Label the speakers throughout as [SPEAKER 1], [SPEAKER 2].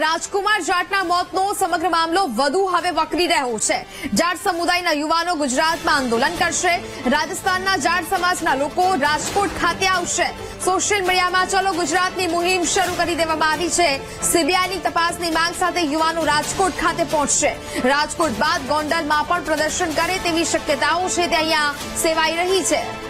[SPEAKER 1] રાજકુમાર જાટના મોતનો સમગ્ર મામલો વધુ હવે વકરી રહ્યો છે. જાટ સમુદાયના યુવાનો ગુજરાતમાં આંદોલન કરશે. રાજસ્થાનના જાટ સમાજના લોકો રાજકોટ ખાતે આવશે. સોશિયલ મીડિયામાં ચલો ગુજરાતની મુહિમ શરૂ કરી દેવામાં આવી છે. સીબીઆઈની તપાસની માંગ સાથે યુવાનો રાજકોટ ખાતે પહોંચશે. રાજકોટ બાદ ગોંડલમાં પણ પ્રદર્શન કરે તેવી શક્યતાઓ છે તે અહીંયા સેવાઈ રહી છે.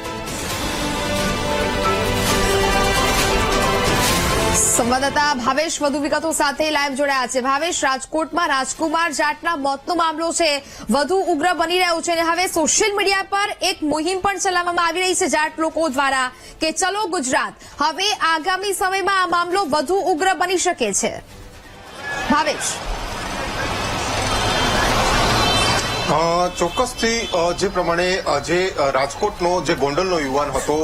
[SPEAKER 1] સંવાદદાતા ભાવેશ વધુ વિગતો સાથે લાઈવ જોડાયા છે. ભાવેશ, રાજકોટમાં રાજકુમાર જાટના મોતનો મામલો છે. વધુ ઉગ્ર બની રહ્યો છે અને હવે સોશિયલ મીડિયા પર એક મુહિમ પણ ચલાવવામાં આવી રહી છે જાટ લોકો દ્વારા કે ચલો ગુજરાત. હવે આગામી સમયમાં આ મામલો વધુ ઉગ્ર બની શકે છે. ભાવેશ.
[SPEAKER 2] ચોક્કસથી જે પ્રમાણે જે રાજકોટનો જે ગોંડલનો યુવાન હતો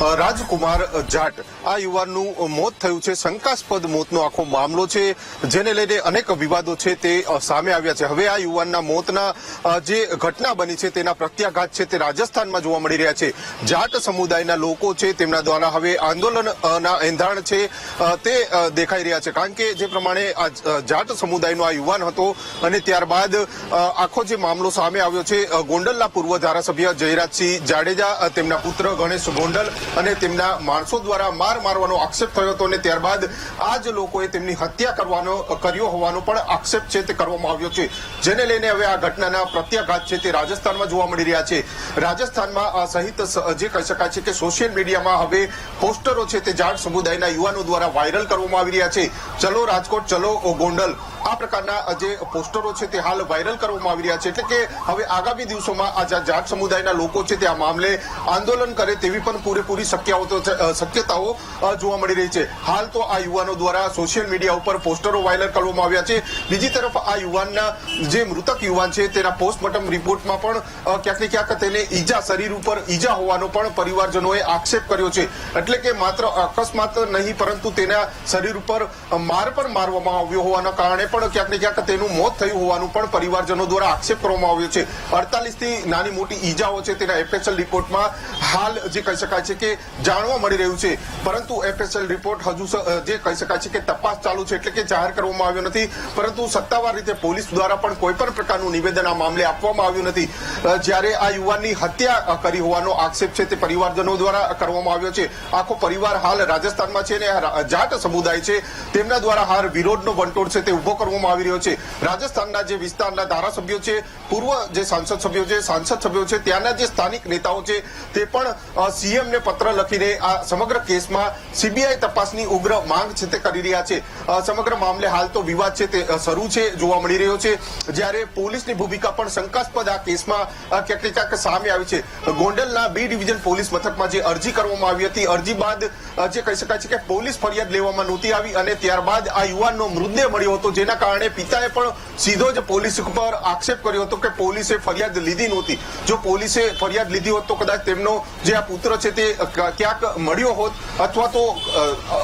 [SPEAKER 2] રાજકુમાર જાટ. આ યુવાનનું મોત થયું છે. શંકાસ્પદ મોતનો આખો મામલો છે, જેને લઈને અનેક વિવાદો છે તે સામે આવ્યા છે. હવે આ યુવાનના મોતના જે ઘટના બની છે તેના પ્રત્યાઘાત છે તે રાજસ્થાનમાં જોવા મળી રહ્યા છે. જાટ સમુદાયના લોકો છે તેમના દ્વારા હવે આંદોલનના એંધાણ છે તે દેખાઈ રહ્યા છે. કારણ કે જે પ્રમાણે આ જાટ સમુદાયનો આ યુવાન હતો અને ત્યારબાદ આખો જે મામલો સામે આવ્યો છે ગોંડલના પૂર્વ ધારાસભ્ય જયરાજસિંહ જાડેજા તેમના પુત્ર ગણેશ ગોંડલ અને તેમના માણસો દ્વારા માર મારવાનો આક્ષેપ થયો હતો અને ત્યારબાદ આ જ લોકોએ તેમની હત્યા કરવાનો, કર્યો હોવાનો પણ આક્ષેપ છે તે કરવામાં આવ્યો છે. જેને લઈને હવે આ ઘટનાના પ્રત્યાઘાત છે તે રાજસ્થાનમાં જોવા મળી રહ્યા છે. રાજસ્થાનમાં આ સહિત જે કહી શકાય છે કે સોશિયલ મીડિયામાં હવે પોસ્ટરો છે તે જાટ સમુદાયના યુવાનો દ્વારા વાયરલ કરવામાં આવી રહ્યા છે. ચલો રાજકોટ, ચલો ગોંડલ. આ પ્રકારના જે પોસ્ટરો છે તે હાલ વાયરલ કરવામાં આવી રહ્યા છે. એટલે કે હવે આગામી દિવસોમાં આ જાટ સમુદાયના લોકો છે તે આ મામલે આંદોલન કરે તેવી પણ પૂરેપૂરી શક્યતાઓ જોવા મળી રહી છે. હાલ તો આ યુવાનો દ્વારા સોશિયલ મીડિયા ઉપર પોસ્ટરો વાયરલ કરવામાં આવ્યા છે. બીજી તરફ આ યુવાનના જે મૃતક યુવાન છે તેના પોસ્ટમોર્ટમ રિપોર્ટમાં પણ ક્યાંક ને ક્યાંક તેને ઈજા, શરીર ઉપર ઈજા હોવાનો પણ પરિવારજનોએ આક્ષેપ કર્યો છે. એટલે કે માત્ર અકસ્માત નહીં, પરંતુ તેના શરીર ઉપર માર પણ મારવામાં આવ્યો હોવાના કારણે પણ ક્યાંક ને ક્યાંક તેનું મોત થયું હોવાનું પણ પરિવારજનો દ્વારા આક્ષેપ કરવામાં આવ્યો છે. અડતાલીસથી નાની મોટી ઈજાઓ છે તેના એફએસએલ રિપોર્ટમાં હાલ જે કહી શકાય છે કે જાણવા મળી રહ્યું છે. પરંતુ એફએસએલ રિપોર્ટ હજુ જે કહી શકાય છે કે તપાસ ચાલુ છે એટલે કે જાહેર કરવામાં આવ્યો નથી. પરંતુ સત્તાવાર રીતે પોલીસ દ્વારા પણ કોઈ પણ પ્રકારનું નિવેદન આ મામલે આપવામાં આવ્યું નથી. જ્યારે આ યુવાનની હત્યા કરી હોવાનો આક્ષેપ છે તે પરિવારજનો દ્વારા કરવામાં આવ્યો છે. આખો પરિવાર હાલ રાજસ્થાનમાં છે અને જાટ સમુદાય છે. તેમના દ્વારા હાલ વિરોધનો વંટોળ છે તે ઊભો કરવામાં આવી રહ્યો છે. રાજસ્થાનના જે વિસ્તારના ધારાસભ્યો છે, પૂર્વ જે સાંસદ સભ્યો છે, સાંસદ સભ્યો છે, ત્યાંના જે સ્થાનિક નેતાઓ છે, તે પણ સીએમને પત્ર લખીને આ સમગ્ર કેસમાં સીબીઆઈ તપાસની ઉગ્ર માંગ છે તે કરી રહ્યા છે. સમગ્ર મામલે હાલ તો વિવાદ છે તે શરૂ છે, જોવા મળી રહ્યો છે. જ્યારે પોલીસની ભૂમિકા પણ શંકાસ્પદ આ કેસમાં કેટલીક ક્યાંક સામે આવી છે. ગોંડલના બી ડિવિઝન પોલીસ મથકમાં જે અરજી કરવામાં આવી હતી, અરજી બાદ જે કહી શકાય છે કે પોલીસ ફરિયાદ લેવામાં નહોતી આવી અને ત્યારબાદ આ યુવાનનો મૃતદેહ મળ્યો હતો, જેના કારણે પિતાએ પણ સીધો જ પોલીસ ઉપર આક્ષેપ કર્યો હતો કે પોલીસે ફરિયાદ લીધી નહોતી. જો પોલીસે ફરિયાદ લીધી હોત તો કદાચ તેમનો જે આ પુત્ર છે તે ક્યાંક મળ્યો હોત અથવા તો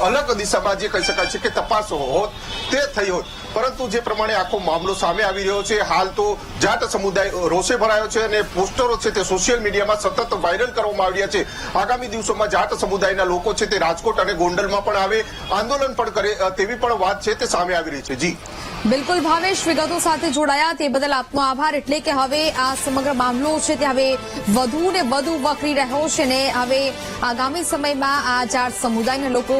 [SPEAKER 2] અલગ દિશામાં જે કહી શકાય છે કે તપાસ હોત, તે થઈ હોત. પરંતુ જે પ્રમાણે આખો મામલો સામે આવી રહ્યો છે, હાલ તો જાટ સમુદાય રોષે ભરાયો છે અને પોસ્ટરો છે તે સોશિયલ મીડિયામાં સતત વાયરલ કરવામાં આવ્યા છે. આગામી દિવસોમાં જાટ સમુદાયના લોકો છે તે રાજકોટ અને ગોંડલમાં પણ આવે, આંદોલન પણ કરે તેવી પણ વાત છે તે સામે આવી રહી છે. જી.
[SPEAKER 1] બિલકુલ ભાવેશ, વિગતો સાથે જોડાયા, તે બદલ આપનો આભાર. એટલે કે હવે આ સમગ્ર મામલો છે તે હવે વધુ ને વધુ વકરી રહ્યો છે ને હવે આગામી સમયમાં આ ચાર સમુદાયના લોકો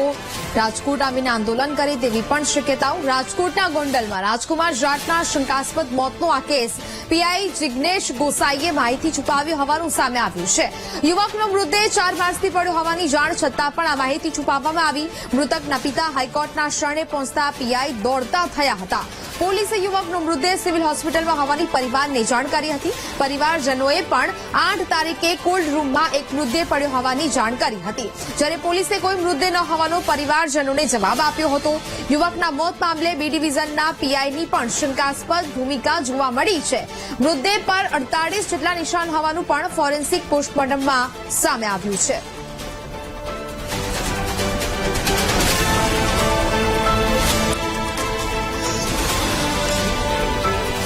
[SPEAKER 1] રાજકોટ આવીને આંદોલન કરે તેવી પણ શક્યતાઓ. રાજકોટના ગોંડલમાં રાજકુમાર જાટના શંકાસ્પદ મોતનો આ કેસ પીઆઈ જિગ્નેશ ગોસાઈએ માહિતી છુપાવી હોવાનું સામે આવ્યું છે. યુવકનો મૃતદેહ ચાર માસથી પડ્યો હોવાની જાણ છતાં પણ આ માહિતી છુપાવવામાં આવી. મૃતકના પિતા હાઈકોર્ટના શરણે પહોંચતા પીઆઈ દોડતા થયા હતા. પોલીસે યુવકનો મૃતદેહ સિવિલ હોસ્પિટલમાં હોવાની પરિવારને જાણ કરી હતી. પરિવારજનોએ પણ આઠ તારીખે કોલ્ડ રૂમમાં એક મૃતદેહ પડ્યો હોવાની જાણ કરી હતી. જ્યારે પોલીસે કોઈ મૃતદેહ ન હોવાનો પરિવારજનોને જવાબ આપ્યો હતો. યુવકના મોત મામલે બી ડિવિઝનના પીઆઈની પણ શંકાસ્પદ ભૂમિકા જોવા મળી છે. મૃતદેહ પર અડતાલીસ જેટલા નિશાન હોવાનું પણ ફોરેન્સિક પોસ્ટમોર્ટમમાં સામે આવ્યું છે.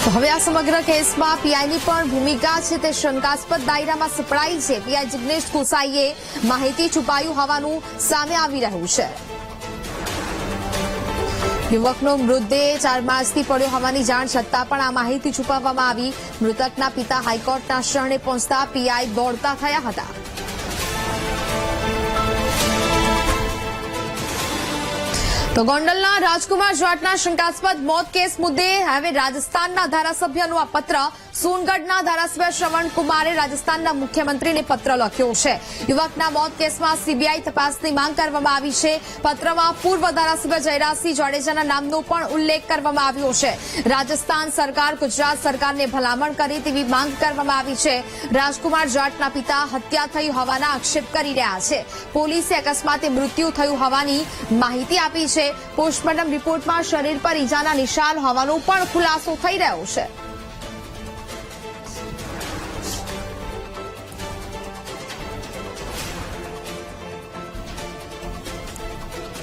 [SPEAKER 1] હવે આ સમગ્ર કેસમાં પીઆઈની પણ ભૂમિકા છે તે શંકાસ્પદ દાયરામાં સપડાઈ છે. પીઆઈ જિગ્નેશ કુસાઈએ માહિતી છુપાયું હોવાનું સામે આવી રહ્યું છે. યુવકનો મૃતદેહ ચાર માસથી પડ્યો હોવાની જાણ છતાં પણ આ માહિતી છુપાવવામાં આવી. મૃતકના પિતા હાઈકોર્ટના શરણે પહોંચતા પીઆઈ દોડતા થયા હતા. તો ગોંડલના રાજકુમાર જાટના શંકાસ્પદ મોત કેસ મુદ્દે હવે રાજસ્થાનના ધારાસભ્યનું આ પત્ર સોનગઢના ધારાસભ્ય શ્રવણ કુમારે રાજસ્થાનના મુખ્યમંત્રીને પત્ર લખ્યો છે. યુવકના મોત કેસમાં સીબીઆઈ તપાસની માંગ કરવામાં આવી છે. પત્રમાં પૂર્વ ધારાસભ્ય જયરાજસિંહ જાડેજાના નામનો પણ ઉલ્લેખ કરવામાં આવ્યો છે. રાજસ્થાન સરકાર, ગુજરાત સરકારને ભલામણ કરે તેવી માંગ કરવામાં આવી છે. રાજકુમાર જાટના પિતા હત્યા થઈ હોવાના આક્ષેપ કરી રહ્યા છે. પોલીસે અકસ્માતે મૃત્યુ થયું હોવાની માહિતી આપી છે. પોસ્ટમોર્ટમ રિપોર્ટમાં શરીર પર ઈજાના નિશાન હોવાનો પણ ખુલાસો થઈ રહ્યો છે.